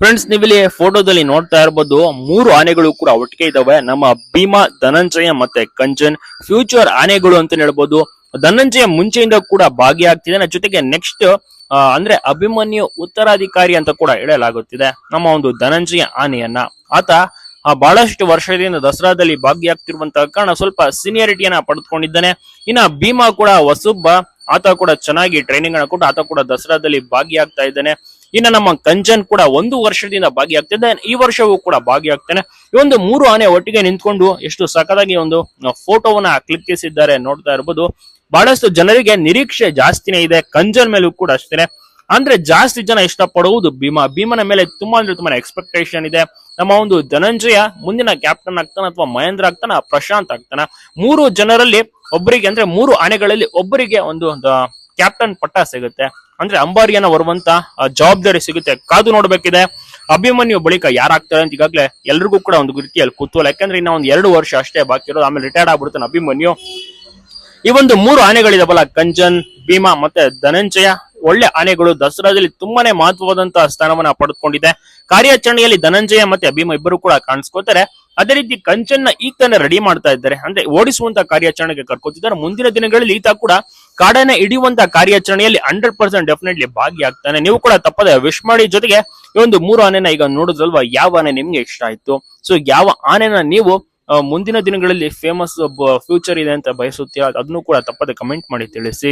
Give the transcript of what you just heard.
Friends ನೀವಿಲ್ಲಿ ಫೋಟೋದಲ್ಲಿ ನೋಡ್ತಾ ಇರಬಹುದು ಮೂರು ಆನೆಗಳು ಕೂಡ ಒಟ್ಟಿಗೆ ಇದಾವೆ. ನಮ್ಮ ಭೀಮಾ, ಧನಂಜಯ ಮತ್ತೆ ಕಂಚನ್ ಫ್ಯೂಚರ್ ಆನೆಗಳು ಅಂತ ಹೇಳ್ಬೋದು. ಧನಂಜಯ ಮುಂಚೆಯಿಂದ ಕೂಡ ಭಾಗಿಯಾಗ್ತಿದ್ದಾನೆ ಜೊತೆಗೆ ನೆಕ್ಸ್ಟ್ ಅಂದ್ರೆ ಅಭಿಮನ್ಯು ಉತ್ತರಾಧಿಕಾರಿ ಅಂತ ಕೂಡ ಹೇಳಲಾಗುತ್ತಿದೆ. ನಮ್ಮ ಒಂದು ಧನಂಜಯ ಆನೆಯನ್ನ. ಆತ ಬಹಳಷ್ಟು ವರ್ಷದಿಂದ ದಸರಾದಲ್ಲಿ ಭಾಗಿಯಾಗ್ತಿರುವಂತಹ ಕಾರಣ ಸ್ವಲ್ಪ ಸೀನಿಯರಿಟಿಯನ್ನ ಪಡೆದುಕೊಂಡಿದ್ದಾನೆ. ಇನ್ನ ಭೀಮಾ ಕೂಡ ವಸುಬ್ಬ ಆತ ಕೂಡ ಚೆನ್ನಾಗಿ ಟ್ರೈನಿಂಗ್ ಅನ್ನ ಕೊಟ್ಟು ಆತ ಕೂಡ ದಸರಾದಲ್ಲಿ ಭಾಗಿಯಾಗ್ತಾ ಇದ್ದಾನೆ. ಇನ್ನ ನಮ್ಮ ಕಂಚನ್ ಕೂಡ ಒಂದು ವರ್ಷದಿಂದ ಭಾಗಿಯಾಗ್ತಿದ್ದೆ ಈ ವರ್ಷವೂ ಕೂಡ ಭಾಗಿಯಾಗ್ತಾನೆ. ಈ ಒಂದು ಮೂರು ಆನೆ ಒಟ್ಟಿಗೆ ನಿಂತ್ಕೊಂಡು ಎಷ್ಟು ಸಖತ್ತಾಗಿ ಒಂದು ಫೋಟೋವನ್ನ ಕ್ಲಿಕ್ಕಿಸಿದ್ದಾರೆ ನೋಡ್ತಾ ಇರ್ಬೋದು. ಬಹಳಷ್ಟು ಜನರಿಗೆ ನಿರೀಕ್ಷೆ ಜಾಸ್ತಿನೇ ಇದೆ. ಕಂಜನ್ ಮೇಲೂ ಕೂಡ ಅಷ್ಟೇ ಅಂದ್ರೆ ಜಾಸ್ತಿ ಜನ ಇಷ್ಟಪಡುವುದು ಭೀಮಾ. ಭೀಮನ ಮೇಲೆ ತುಂಬಾ ಅಂದ್ರೆ ತುಂಬಾ ಎಕ್ಸ್ಪೆಕ್ಟೇಷನ್ ಇದೆ. ನಮ್ಮ ಒಂದು ಧನಂಜಯ, ಮುಂದಿನ ಕ್ಯಾಪ್ಟನ್ ಆಗ್ತಾನ ಅಥವಾ ಮಹೇಂದ್ರ ಆಗ್ತಾನ, ಪ್ರಶಾಂತ್ ಆಗ್ತಾನ. ಮೂರು ಜನರಲ್ಲಿ ಒಬ್ಬರಿಗೆ ಅಂದ್ರೆ ಮೂರು ಆನೆಗಳಲ್ಲಿ ಒಬ್ಬರಿಗೆ ಒಂದು ಕ್ಯಾಪ್ಟನ್ ಪಟ್ಟ ಸಿಗುತ್ತೆ. ಅಂದ್ರೆ ಅಂಬಾರಿಯನ್ನ ಬರುವಂತ ಜವಾಬ್ದಾರಿ ಸಿಗುತ್ತೆ. ಕಾದು ನೋಡಬೇಕಿದೆ. ಅಭಿಮನ್ಯು ಬಳಿಕ ಯಾರಾಗ್ತಾರೆ ಅಂತ ಈಗಾಗಲೇ ಎಲ್ರಿಗೂ ಕೂಡ ಒಂದು ರೀತಿಯಲ್ಲಿ ಕುತೂಹಲ. ಯಾಕಂದ್ರೆ ಇನ್ನ ಒಂದು ಎರಡು ವರ್ಷ ಅಷ್ಟೇ ಬಾಕಿ ಇರೋದು, ಆಮೇಲೆ ರಿಟೈರ್ಡ್ ಆಗ್ಬಿಡ್ತಾನೆ ಅಭಿಮನ್ಯು. ಈ ಒಂದು ಮೂರು ಆನೆಗಳಿದಾವಲ್ಲ ಕಂಜನ್, ಭೀಮಾ ಮತ್ತೆ ಧನಂಜಯ. ಒಳ್ಳೆ ಆನೆಗಳು, ದಸರಾದಲ್ಲಿ ತುಂಬಾನೇ ಮಹತ್ವವಾದಂತಹ ಸ್ಥಾನವನ್ನ ಪಡೆದುಕೊಂಡಿದೆ. ಕಾರ್ಯಾಚರಣೆಯಲ್ಲಿ ಧನಂಜಯ ಮತ್ತೆ ಭೀಮ ಇಬ್ಬರು ಕೂಡ ಕಾಣಿಸ್ಕೋತಾರೆ ಅದೇ ರೀತಿ ಕಂಚನ್ನ ಈತನ ತಾನೇ ರೆಡಿ ಮಾಡ್ತಾ ಇದ್ದಾರೆ. ಅಂದ್ರೆ ಓಡಿಸುವಂತ ಕಾರ್ಯಾಚರಣೆಗೆ ಕರ್ಕೋತಿದ್ದಾರೆ. ಮುಂದಿನ ದಿನಗಳಲ್ಲಿ ಈತ ಕೂಡ ಕಾಡನ್ನ ಹಿಡಿಯುವಂತ ಕಾರ್ಯಾಚರಣೆಯಲ್ಲಿ ಹಂಡ್ರೆಡ್ ಪರ್ಸೆಂಟ್ ಡೆಫಿನೆಟ್ಲಿ ಭಾಗಿಯಾಗ್ತಾನೆ. ನೀವು ಕೂಡ ತಪ್ಪದೆ ವಿಶ್ ಮಾಡಿ ಜೊತೆಗೆ ಈ ಒಂದು ಮೂರು ಆನೆನ ಈಗ ನೋಡಿದ್ರಲ್ವಾ? ಯಾವ ಆನೆ ನಿಮ್ಗೆ ಇಷ್ಟ ಆಯ್ತು? ಸೊ ಯಾವ ಆನೆನ ನೀವು ಮುಂದಿನ ದಿನಗಳಲ್ಲಿ ಫೇಮಸ್ ಫ್ಯೂಚರ್ ಇದೆ ಅಂತ ಬಯಸುತ್ತೀರಾ? ಅದನ್ನು ಕೂಡ ತಪ್ಪದೆ ಕಮೆಂಟ್ ಮಾಡಿ ತಿಳಿಸಿ.